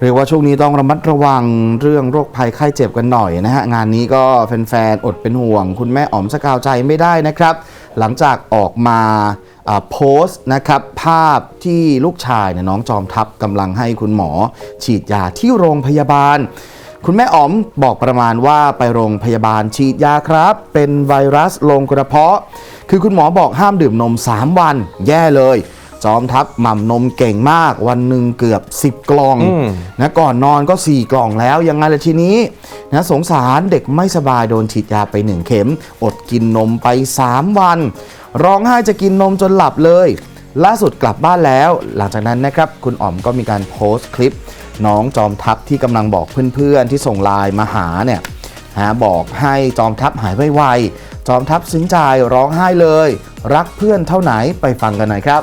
เรียกว่าช่วงนี้ต้องระมัดระวังเรื่องโรคภัยไข้เจ็บกันหน่อยนะฮะ งานนี้ก็แฟนๆอดเป็นห่วง คุณแม่อ๋อมสกาวใจไม่ได้นะครับ หลังจากออกมาโพสต์นะครับ ภาพที่ลูกชายเนี่ยน้องจอมทัพกำลังให้คุณหมอ ฉีดยาที่โรงพยาบาล คุณแม่อ๋อมบอกประมาณว่าไปโรงพยาบาลฉีดยาครับ เป็นไวรัสลงกระเพาะ คือคุณหมอบอกห้ามดื่มนม 3 วัน แย่เลย จอมทัพหม่ำนมเก่งมาก วันหนึ่งเกือบ 10 กล่องอืมนะก่อนนอนก็ 4 กล่องแล้วยังไงล่ะทีนี้นะสงสารเด็กไม่สบายโดนฉีดยาไป 1 เข็ม อดกินนมไป 3 วัน ร้องไห้จะกินนมจนหลับเลย ล่าสุดกลับบ้านแล้ว หลังจากนั้นนะครับคุณอ๋อมก็มีการโพสต์คลิป น้องจอมทัพที่กำลังบอกเพื่อนๆที่ส่งไลน์มาหาเนี่ยหาบอกให้จอมทัพหายไวๆจอมทัพซึ้งใจร้องไห้เลย รักเพื่อนเท่าไหนไปฟังกันหน่อยครับ